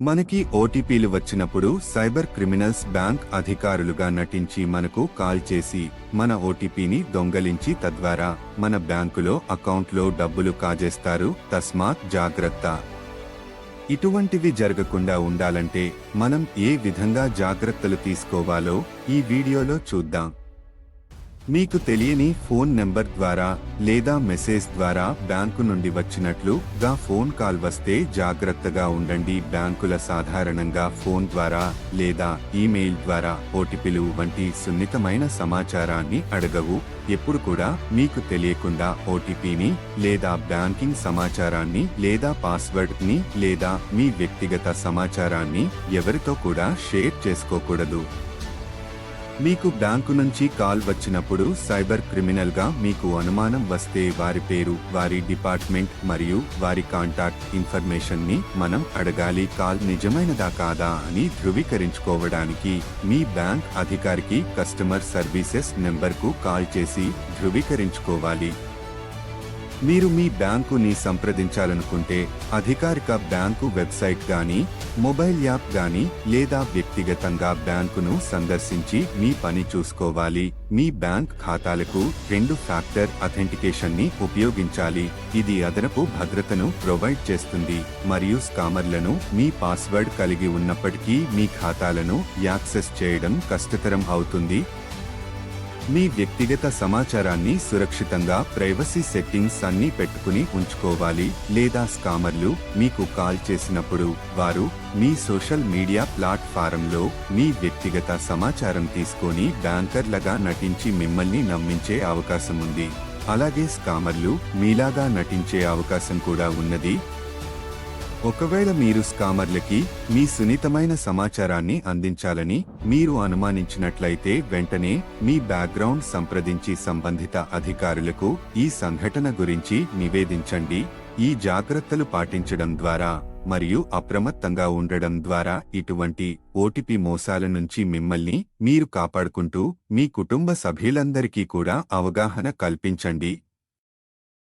మనకి ఓటీపీలు వచ్చినప్పుడు cyber criminals bank అధికారులుగా నటించి మనకు కాల్ చేసి మన ఓటీపీని దొంగలించి తద్వారా మన బ్యాంకులో అకౌంట్లో డబ్బులు కాజేస్తారు. తస్మాత్ జాగ్రత్త. ఇటువంటివి జరగకుండా ఉండాలంటే మనం ఏ విధంగా జాగ్రత్తలు తీసుకోవాలో ఈ వీడియోలో చూద్దాం. మీకు తెలియని ఫోన్ నెంబర్ ద్వారా లేదా మెసేజ్ ద్వారా బ్యాంకు నుండి వచ్చినట్లు గా ఫోన్ కాల్ వస్తే జాగ్రత్తగా ఉండండి. బ్యాంకుల సాధారణంగా ఫోన్ ద్వారా లేదా ఈమెయిల్ ద్వారా ఓటీపీలు వంటి సున్నితమైన సమాచారాన్ని అడగవు. ఎప్పుడు కూడా మీకు తెలియకుండా ఓటీపీని లేదా బ్యాంకింగ్ సమాచారాన్ని లేదా పాస్వర్డ్ని లేదా మీ వ్యక్తిగత సమాచారాన్ని ఎవరితో కూడా షేర్ చేసుకోకూడదు. మీకు బ్యాంకు నుంచి కాల్ వచ్చినప్పుడు సైబర్ క్రిమినల్గా మీకు అనుమానం వస్తే వారి పేరు వారి డిపార్ట్మెంట్ మరియు వారి కాంటాక్ట్ ఇన్ఫర్మేషన్ని మనం అడగాలి. కాల్ నిజమైనదా కాదా అని ధృవీకరించుకోవడానికి మీ బ్యాంక్ అధికారికి కస్టమర్ సర్వీసెస్ నెంబర్కు కాల్ చేసి ధృవీకరించుకోవాలి. మీరు మీ బ్యాంకుని సంప్రదించాలనుకుంటే అధికారిక బ్యాంకు వెబ్సైట్ కానీ మొబైల్ యాప్ కానీ లేదా వ్యక్తిగతంగా బ్యాంకును సందర్శించి మీ పని చూసుకోవాలి. మీ బ్యాంక్ ఖాతాలకు రెండు ఫ్యాక్టర్ అథెంటికేషన్ని ఉపయోగించాలి. ఇది అదనపు భద్రతను ప్రొవైడ్ చేస్తుంది. మరియు స్కామర్లను మీ పాస్వర్డ్ కలిగి ఉన్నప్పటికీ మీ ఖాతాలను యాక్సెస్ చేయడం కష్టతరం అవుతుంది. మీ వ్యక్తిగత సమాచారాన్ని సురక్షితంగా ప్రైవసీ సెట్టింగ్స్ అన్ని పెట్టుకుని ఉంచుకోవాలి లేదా స్కామర్లు మీకు కాల్ చేసినప్పుడు వారు మీ సోషల్ మీడియా ప్లాట్ఫారంలో మీ వ్యక్తిగత సమాచారం తీసుకొని బ్యాంకర్లగా నటించి మిమ్మల్ని నమ్మించే అవకాశం ఉంది. అలాగే స్కామర్లు మీలాగా నటించే అవకాశం కూడా ఉన్నది. ఒకవేళ మీరు స్కామర్లకి మీ సున్నితమైన సమాచారాన్ని అందించాలని మీరు అనుమానించినట్లయితే వెంటనే మీ బ్యాక్గ్రౌండ్ సంప్రదించి సంబంధిత అధికారులకు ఈ సంఘటన గురించి నివేదించండి. ఈ జాగ్రత్తలు పాటించడం ద్వారా మరియు అప్రమత్తంగా ఉండడం ద్వారా ఇటువంటి ఓటిపి మోసాల నుంచి మిమ్మల్ని మీరు కాపాడుకుంటూ మీ కుటుంబ సభ్యులందరికీ కూడా అవగాహన కల్పించండి.